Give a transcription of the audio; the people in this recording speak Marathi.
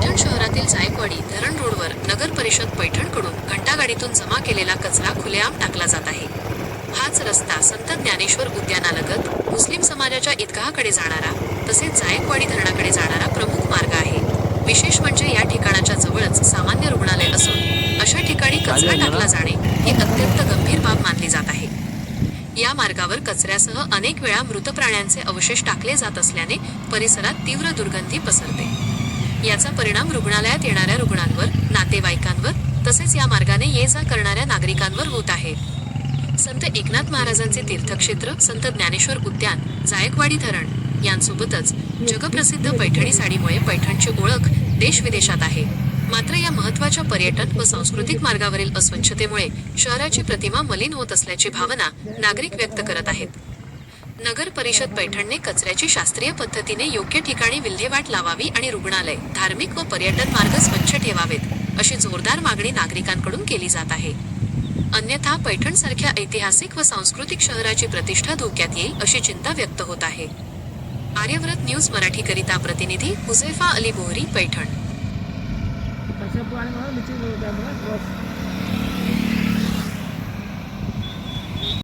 धरण रोडवर नगर परिषद पैठणकडून घंटागाडीतून जमा केलेला कचरा खुलेआम टाकला जात आहे. हाच रस्ता संत ज्ञानेश्वर उद्यानालगत मुस्लिम समाजाच्या ईदगाहकडे जाणारा तसेच जायकवाडी धरणाकडे जाणारा प्रमुख मार्ग आहे. विशेष म्हणजे या ठिकाणाच्या जवळच सामान्य रुग्णालय असून अशा ठिकाणी कचरा टाकला जाणे ही अत्यंत गंभीर बाब मानली जात आहे. या मार्गावर कचऱ्यासह अनेक वेळा मृत प्राण्यांचे अवशेष टाकले जात असल्याने परिसरात तीव्र दुर्गंधी पसरते. याचा परिणाम रुग्णालयात येणाऱ्या रुग्णांवर नातेवाईकांवर तसेच या मार्गाने ये जा करणाऱ्या नागरिकांवर होत आहे. संत एकनाथ महाराजांचे तीर्थक्षेत्र संत ज्ञानेश्वर उद्यान जायकवाडी धरण यांसोबतच जगप्रसिद्ध पैठणी साडीमुळे पैठणची ओळख देश विदेशात आहे. मात्र या महत्त्वाच्या पर्यटन व सांस्कृतिक मार्गावरील अस्वच्छतेमुळे शहराची प्रतिमा मलिन होत असल्याची भावना नागरिक व्यक्त करत आहेत. नगर परिषद पैठणने कचऱ्याची शास्त्रीय पद्धतीने योग्य ठिकाणी विल्हेवाट लावावी आणि रुग्णालय धार्मिक व पर्यटन मार्ग स्वच्छ ठेवावेत अशी जोरदार मागणी नागरिकांकडून केली जात आहे. अन्यथा पैठण सारख्या ऐतिहासिक व सांस्कृतिक शहराची प्रतिष्ठा धोक्यात येईल अशी चिंता व्यक्त होत आहे. आर्यव्रत न्यूज मराठी करिता प्रतिनिधी हुझैफा अली बोहरी पैठण.